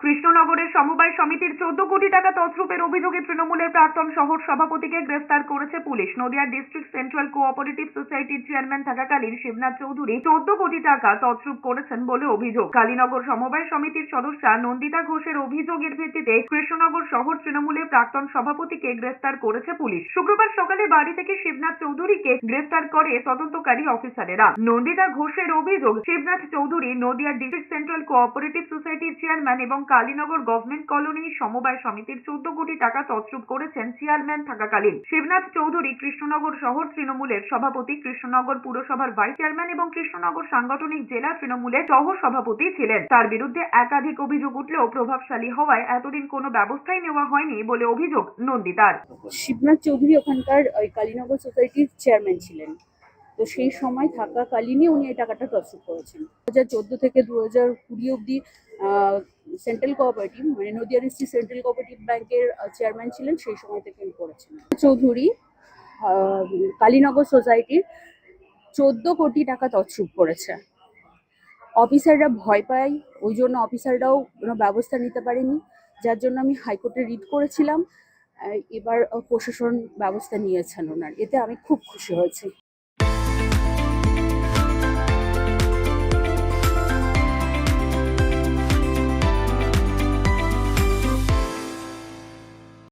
কৃষ্ণনগরের সমবায় সমিতির চোদ্দ কোটি টাকা তছরূপের অভিযোগে তৃণমূলের প্রাক্তন শহর সভাপতিকে গ্রেফতার করেছে police. Nadia district central cooperative সোসাইটির চেয়ারম্যান থাকাকালীন শিবনাথ চৌধুরী চোদ্দ কোটি টাকা তছরূপ করেছেন বলে অভিযোগ। কালীনগর সমবায় সমিতির সদস্যা নন্দিতা ঘোষের অভিযোগের ভিত্তিতে কৃষ্ণনগর শহর তৃণমূলের প্রাক্তন সভাপতিকে গ্রেফতার করেছে পুলিশ। শুক্রবার সকালে বাড়ি থেকে শিবনাথ চৌধুরীকে গ্রেফতার করে তদন্তকারী অফিসারেরা। নন্দিতা ঘোষের অভিযোগ, Shibnath Chowdhury Nadia district central cooperative সোসাইটির চেয়ারম্যান এবং কালীনগর গভর্নমেন্ট কলোনি সমবায় সমিতির চোদ্দ কোটি টাকা তছরূপ করেছেন চেয়ারম্যান থাকাকালীন। শিবনাথ চৌধুরী কৃষ্ণনগর শহর তৃণমূলের সভাপতি, কৃষ্ণনগর পুরসভার ভাইস চেয়ারম্যান এবং কৃষ্ণনগর সাংগঠনিক জেলা তৃণমূলের সহ সভাপতি ছিলেন। তার বিরুদ্ধে একাধিক অভিযোগ উঠলেও প্রভাবশালী হওয়ায় এতদিন কোনো ব্যবস্থাই নেওয়া হয়নি বলে অভিযোগ নন্দিতার। শিবনাথ চৌধুরী ওখানকার কালীনগর সোসাইটির চেয়ারম্যান ছিলেন। তো সেই সময় থাকাকালীনই উনি এই টাকাটা তসরুপ করেছেন। দু হাজার চোদ্দ থেকে দু হাজার কুড়ি অব্দি সেন্ট্রাল কোঅপারেটিভ মানে নদিয়া ডিস্ট্রিক্ট সেন্ট্রাল কোঅপারেটিভ ব্যাংকের চেয়ারম্যান ছিলেন, সেই সময় থেকে উনি করেছেন চৌধুরী কালীনগর সোসাইটির চোদ্দ কোটি টাকা তছরুপ করেছে। অফিসাররা ভয় পায়, ওই জন্য অফিসাররাও কোনো ব্যবস্থা নিতে পারেনি, যার জন্য আমি হাইকোর্টে রিট করেছিলাম। এবার প্রশাসন ব্যবস্থা নিয়েছেন ওনার, এতে আমি খুব খুশি হয়েছি।